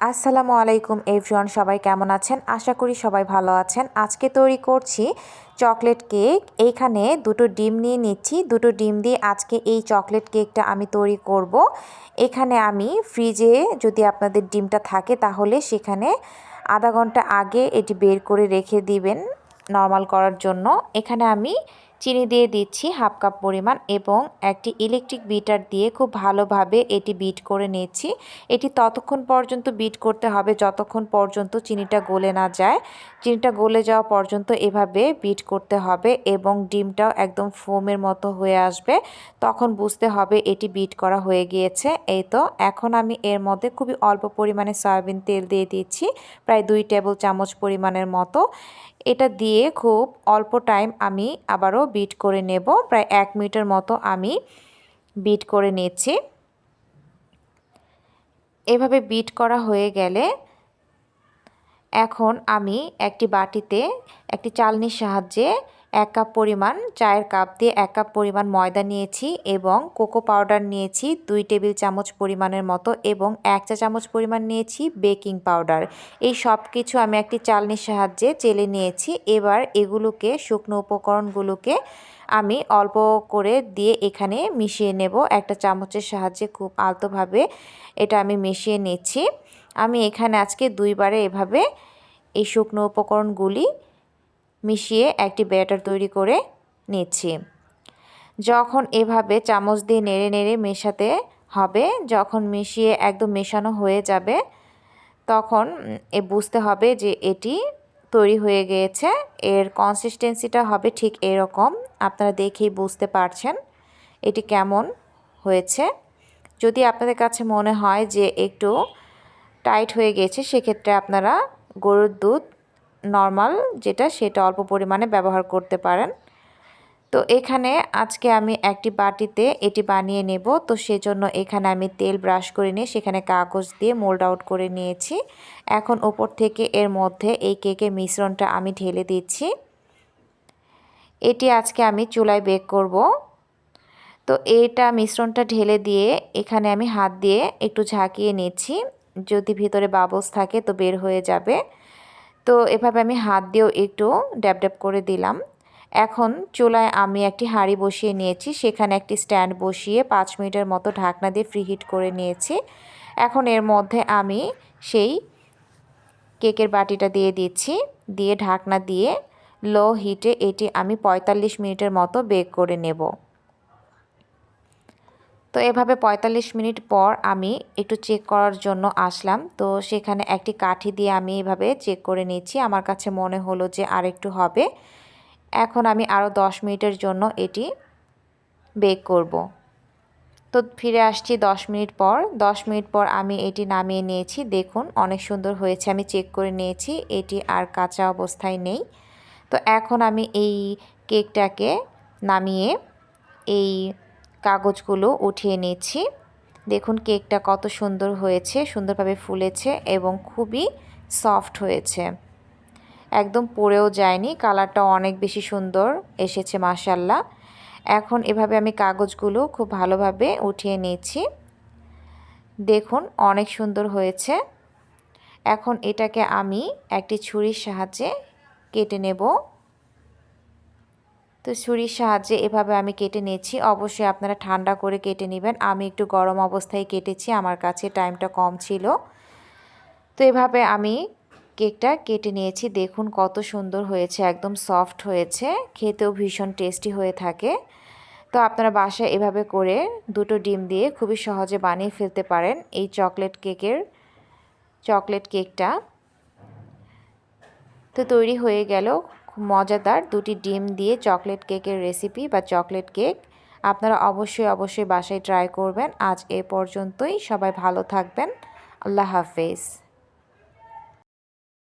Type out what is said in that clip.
আসসালামু আলাইকুম এভরিওয়ান, সবাই কেমন আছেন? আশা করি সবাই ভালো আছেন। আজকে তৈরি করছি চকলেট কেক। এইখানে দুটো ডিম নিয়ে নিচ্ছি। দুটো ডিম দিয়ে আজকে এই চকলেট কেকটা আমি তৈরি করব। এখানে আমি ফ্রিজে যদি আপনাদের ডিমটা থাকে তাহলে সেখানে আধা ঘণ্টা আগে এটি বের করে রেখে দিবেন নর্মাল করার জন্য। এখানে আমি চিনি দিয়ে দিচ্ছি হাফ কাপ পরিমাণ এবং একটি ইলেকট্রিক বিটার দিয়ে খুব ভালোভাবে এটি বিট করে নিচ্ছি। এটি ততক্ষণ পর্যন্ত বিট করতে হবে যতক্ষণ পর্যন্ত চিনিটা গলে না যায়। চিনিটা গলে যাওয়া পর্যন্ত এভাবে বিট করতে হবে এবং ডিমটাও একদম ফোমের মতো হয়ে আসবে। তখন বুঝতে হবে এটি বিট করা হয়ে গিয়েছে। এই তো, এখন আমি এর মধ্যে খুবই অল্প পরিমাণে সয়াবিন তেল দিয়ে দিচ্ছি, প্রায় দুই টেবিল চামচ পরিমাণের মতো। এটা দিয়ে খুব অল্প টাইম আমি আবারও বিট করে নেব। প্রায় এক মিনিটের মতো আমি বিট করে নিচ্ছি। এভাবে বিট করা হয়ে গেলে এখন আমি একটি বাটিতে একটি চালনির সাহায্যে এক কাপ পরিমাণ চায়ের কাপ দিয়ে এক কাপ পরিমাণ ময়দা নিয়েছি এবং কোকো পাউডার নিয়েছি, দুই টেবিল চামচ পরিমাণের মতো এবং এক চা চামচ পরিমাণ নিয়েছি বেকিং পাউডার। এই সব কিছু আমি একটি চালনির সাহায্যে চেলে নিয়েছি। এবার এগুলোকে, শুকনো উপকরণগুলোকে আমি অল্প করে দিয়ে এখানে মিশিয়ে নেব। একটা চামচের সাহায্যে খুব আলতোভাবে এটা আমি মিশিয়ে নিচ্ছি। আমি এখানে আজকে দুইবারে এভাবে এই শুকনো উপকরণগুলি মিশিয়ে একটি ব্যাটার তৈরি করে নিচ্ছি। যখন এভাবে চামচ দিয়ে নেড়ে নেড়ে মেশাতে হবে, যখন মিশিয়ে একদম মেশানো হয়ে যাবে, তখন এ বুঝতে হবে যে এটি তৈরি হয়ে গিয়েছে। এর কনসিস্টেন্সিটা হবে ঠিক এরকম। আপনারা দেখেই বুঝতে পারছেন এটি কেমন হয়েছে। যদি আপনাদের কাছে মনে হয় যে একটু টাইট হয়ে গেছে, সেক্ষেত্রে আপনারা গরুর দুধ নর্মাল যেটা সেটা অল্প পরিমাণে ব্যবহার করতে পারেন। তো এখানে আজকে আমি একটি বাটিতে এটি বানিয়ে নেব। তো সেজন্য এখানে আমি তেল ব্রাশ করে নিয়ে সেখানে কাগজ দিয়ে মোল্ড আউট করে নিয়েছি। এখন ওপর থেকে এর মধ্যে এই কেকের মিশ্রণটা আমি ঢেলে দিচ্ছি। এটি আজকে আমি চুলায় বেক করব। তো এটা মিশ্রণটা ঢেলে দিয়ে এখানে আমি হাত দিয়ে একটু ঝাঁকিয়ে নিচ্ছি। যদি ভিতরে বাবলস থাকে তো বের হয়ে যাবে। তো এভাবে আমি হাত দিয়েও একটু ড্যাব ড্যাব করে দিলাম। এখন চুলায় আমি একটি হাঁড়ি বসিয়ে নিয়েছি, সেখানে একটি স্ট্যান্ড বসিয়ে পাঁচ মিনিটের মতো ঢাকনা দিয়ে ফ্রিহিট করে নিয়েছি। এখন এর মধ্যে আমি সেই কেকের বাটিটা দিয়ে দিচ্ছি, দিয়ে ঢাকনা দিয়ে লো হিটে এটি আমি ৪৫ মিনিটের মতো বেক করে নেব। তো এভাবে ৪৫ মিনিট পর আমি একটু চেক করার জন্য আসলাম। তো সেখানে একটি কাঠি দিয়ে আমি এভাবে চেক করে নিচ্ছি। আমার কাছে মনে হলো যে আর একটু হবে। এখন আমি আরও 10 মিনিটের জন্য এটি বেক করব। তো ফিরে আসছি 10 মিনিট পর। 10 মিনিট পর আমি এটি নামিয়ে নিয়েছি। দেখুন, অনেক সুন্দর হয়েছে। আমি চেক করে নিয়েছি। এটি আর কাঁচা অবস্থায় নেই। তো এখন আমি এই কেকটাকে নামিয়ে এই কাগজগুলো উঠিয়ে নিচ্ছি। দেখুন কেকটা কত সুন্দর হয়েছে, সুন্দরভাবে ফুলেছে এবং খুবই সফট হয়েছে। একদম পড়েও যায়নি কালারটা অনেক বেশি সুন্দর এসেছে মাসাল্লাহ এখন এভাবে আমি কাগজগুলো খুব ভালোভাবে উঠিয়ে নিয়েছি দেখুন অনেক সুন্দর হয়েছে। এখন এটাকে আমি একটি ছুরির সাহায্যে কেটে নেব। তো ছুরির সাহায্যে এভাবে আমি কেটে নিয়েছি। অবশ্যই আপনারা ঠান্ডা করে কেটে নেবেন। আমি একটু গরম অবস্থায় কেটেছি। আমার কাছে টাইমটা কম ছিল। তো এভাবে আমি কেকটা কেটে নিয়েছি। দেখুন কত সুন্দর হয়েছে, একদম সফট হয়েছে। খেতেও ভীষণ টেস্টি হয়ে থাকে। তো আপনারা বাসায় এভাবে করে দুটো ডিম দিয়ে খুবই সহজে বানিয়ে ফেলতে পারেন এই চকলেট কেকের, চকলেট কেকটা। তো তৈরি হয়ে গেল। খুব মজাদার। দুটি ডিম দিয়ে চকলেট কেকের রেসিপি বা চকলেট কেক আপনারা অবশ্যই অবশ্যই বাসায় ট্রাই করবেন। আজ এ পর্যন্তই। সবাই ভালো থাকবেন। আল্লাহ হাফেজ।